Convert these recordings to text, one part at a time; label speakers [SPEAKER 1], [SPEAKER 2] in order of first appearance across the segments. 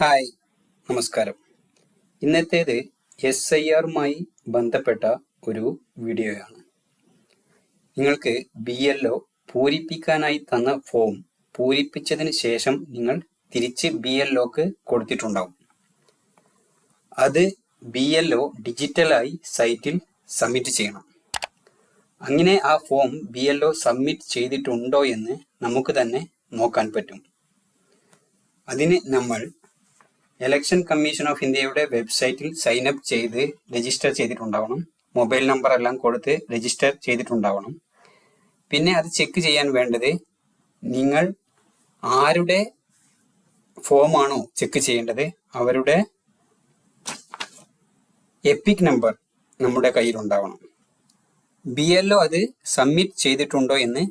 [SPEAKER 1] Hi നമസ്കാരം. ഇന്നത്തേത് S I ആറുമായി ബന്ധപ്പെട്ട ഒരു വീഡിയോയാണ്. നിങ്ങൾക്ക് ബി എൽ ഒ പൂരിപ്പിക്കാനായി തന്ന ഫോം പൂരിപ്പിച്ചതിന് ശേഷം നിങ്ങൾ തിരിച്ച് ബി എൽ ഒക്ക് കൊടുത്തിട്ടുണ്ടാവും. അത് ബി എൽ ഒ ഡിജിറ്റലായി സൈറ്റിൽ സബ്മിറ്റ് ചെയ്യണം. അങ്ങനെ ആ form B L O submit ചെയ്തിട്ടുണ്ടോ എന്ന് നമുക്ക് തന്നെ നോക്കാൻ പറ്റും. അതിന് നമ്മൾ ഇലക്ഷൻ കമ്മീഷൻ ഓഫ് ഇന്ത്യയുടെ വെബ്സൈറ്റിൽ സൈൻ അപ്പ് ചെയ്ത് രജിസ്റ്റർ ചെയ്തിട്ടുണ്ടാവണം. മൊബൈൽ നമ്പർ എല്ലാം കൊടുത്ത് രജിസ്റ്റർ ചെയ്തിട്ടുണ്ടാവണം. പിന്നെ അത് ചെക്ക് ചെയ്യാൻ വേണ്ടത് നിങ്ങൾ ആരുടെ ഫോമാണോ ചെക്ക് ചെയ്യേണ്ടത്? അവരുടെ എപ്പിക് നമ്പർ നമ്മുടെ കയ്യിലുണ്ടാവണം. ബി എൽ ഒ അത് സബ്മിറ്റ് ചെയ്തിട്ടുണ്ടോ എന്ന്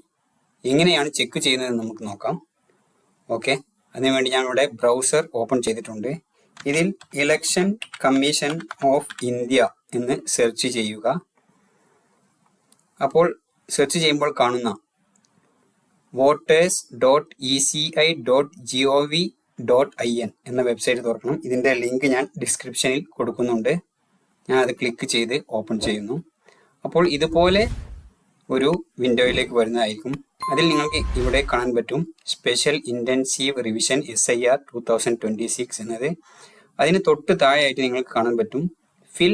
[SPEAKER 1] എങ്ങനെയാണ് ചെക്ക് ചെയ്യുന്നത് നമുക്ക് നോക്കാം. ഓക്കെ അതിനുവേണ്ടി ഞാൻ ഇവിടെ ബ്രൗസർ ഓപ്പൺ ചെയ്തിട്ടുണ്ട്. ഇതിൽ ഇലക്ഷൻ കമ്മീഷൻ ഓഫ് ഇന്ത്യ എന്ന് സെർച്ച് ചെയ്യുക. അപ്പോൾ സെർച്ച് ചെയ്യുമ്പോൾ കാണുന്ന voters dot E C I dot G O V dot I N എന്ന വെബ്സൈറ്റ് തുറക്കണം. ഇതിന്റെ ലിങ്ക് ഞാൻ ഡിസ്ക്രിപ്ഷനിൽ കൊടുക്കുന്നുണ്ട്. ഞാൻ അത് ക്ലിക്ക് ചെയ്ത് ഓപ്പൺ ചെയ്യുന്നു. അപ്പോൾ ഇതുപോലെ ഒരു വിൻഡോയിലേക്ക് വരുന്നതായിരിക്കും. അതിൽ നിങ്ങൾക്ക് ഇവിടെ കാണാൻ പറ്റും special intensive revision S I R two thousand twenty six എന്നത്. അതിന് തൊട്ട് താഴെയായിട്ട് നിങ്ങൾക്ക് കാണാൻ പറ്റും ഫിൽ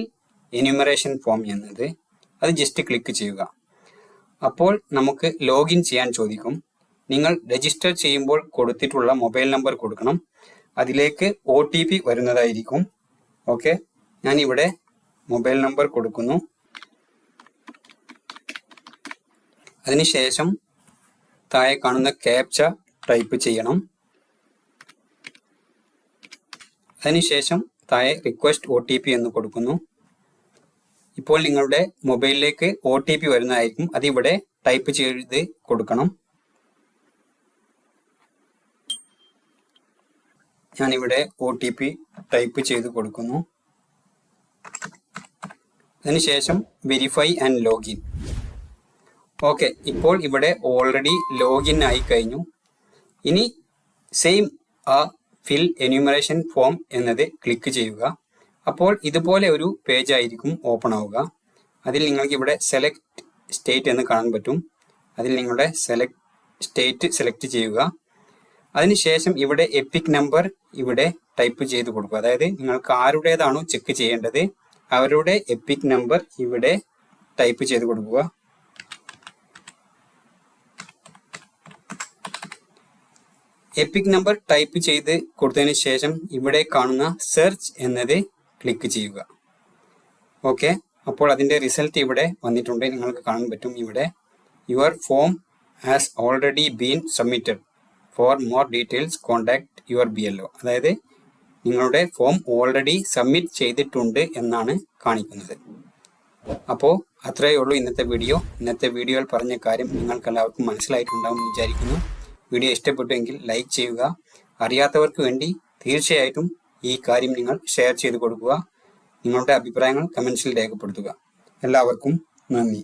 [SPEAKER 1] എന്യൂമറേഷൻ ഫോം എന്നത്. അത് ജസ്റ്റ് ക്ലിക്ക് ചെയ്യുക. അപ്പോൾ നമുക്ക് ലോഗിൻ ചെയ്യാൻ ചോദിക്കും. നിങ്ങൾ രജിസ്റ്റർ ചെയ്യുമ്പോൾ കൊടുത്തിട്ടുള്ള മൊബൈൽ നമ്പർ കൊടുക്കണം. അതിലേക്ക് ഒ ടി പി വരുന്നതായിരിക്കും. ഓക്കെ ഞാനിവിടെ മൊബൈൽ നമ്പർ കൊടുക്കുന്നു. അതിനുശേഷം താഴെ കാണുന്ന ക്യാപ്ച ടൈപ്പ് ചെയ്യണം. അതിനുശേഷം താഴെ റിക്വസ്റ്റ് ഒ ടി പി എന്ന് കൊടുക്കുന്നു. ഇപ്പോൾ നിങ്ങളുടെ മൊബൈലിലേക്ക് ഒ ടി പി വരുന്നതായിരിക്കും. അതിവിടെ ടൈപ്പ് ചെയ്ത് കൊടുക്കണം. ഞാനിവിടെ ഒ ടി പി ടൈപ്പ് ചെയ്ത് കൊടുക്കുന്നു. അതിനുശേഷം വെരിഫൈ ആൻഡ് ലോഗിൻ ഓക്കെ ഇപ്പോൾ ഇവിടെ ഓൾറെഡി ലോഗിൻ ആയി കഴിഞ്ഞു. ഇനി സെയിം ആ ഫിൽ എന്യൂമറേഷൻ ഫോം എന്നത് ക്ലിക്ക് ചെയ്യുക. അപ്പോൾ ഇതുപോലെ ഒരു പേജ് ആയിരിക്കും ഓപ്പൺ ആവുക. അതിൽ നിങ്ങൾക്ക് ഇവിടെ സെലക്ട് സ്റ്റേറ്റ് എന്ന് കാണാൻ പറ്റും. അതിൽ നിങ്ങളുടെ സെലക്ട് സ്റ്റേറ്റ് സെലക്ട് ചെയ്യുക. അതിനുശേഷം ഇവിടെ എപ്പിക് നമ്പർ ഇവിടെ ടൈപ്പ് ചെയ്ത് കൊടുക്കുക. അതായത് നിങ്ങൾക്ക് ആരുടേതാണോ ചെക്ക് ചെയ്യേണ്ടത് അവരുടെ എപ്പിക് നമ്പർ ഇവിടെ ടൈപ്പ് ചെയ്ത് കൊടുക്കുക. എപ്പിക് നമ്പർ ടൈപ്പ് ചെയ്ത് കൊടുത്തതിന് ശേഷം ഇവിടെ കാണുന്ന സെർച്ച് എന്നത് ക്ലിക്ക് ചെയ്യുക. ഓക്കെ അപ്പോൾ അതിന്റെ റിസൾട്ട് ഇവിടെ വന്നിട്ടുണ്ട്. നിങ്ങൾക്ക് കാണാൻ പറ്റും ഇവിടെ. Your form has already been submitted for more details contact your B അതായത് നിങ്ങളുടെ ഫോം ഓൾറെഡി സബ്മിറ്റ് ചെയ്തിട്ടുണ്ട് എന്നാണ് കാണിക്കുന്നത്. അപ്പോൾ അത്രയേ ഉള്ളൂ ഇന്നത്തെ വീഡിയോ ഇന്നത്തെ വീഡിയോയിൽ പറഞ്ഞ കാര്യം നിങ്ങൾക്ക് എല്ലാവർക്കും മനസ്സിലായിട്ടുണ്ടാവും വിചാരിക്കുന്നു. വീഡിയോ ഇഷ്ടപ്പെട്ടുവെങ്കിൽ ലൈക്ക് ചെയ്യുക. അറിയാത്തവർക്ക് വേണ്ടി തീർച്ചയായിട്ടും ഈ കാര്യം നിങ്ങൾ ഷെയർ ചെയ്ത് കൊടുക്കുക. നിങ്ങളുടെ അഭിപ്രായങ്ങൾ കമൻസിൽ രേഖപ്പെടുത്തുക. എല്ലാവർക്കും നന്ദി.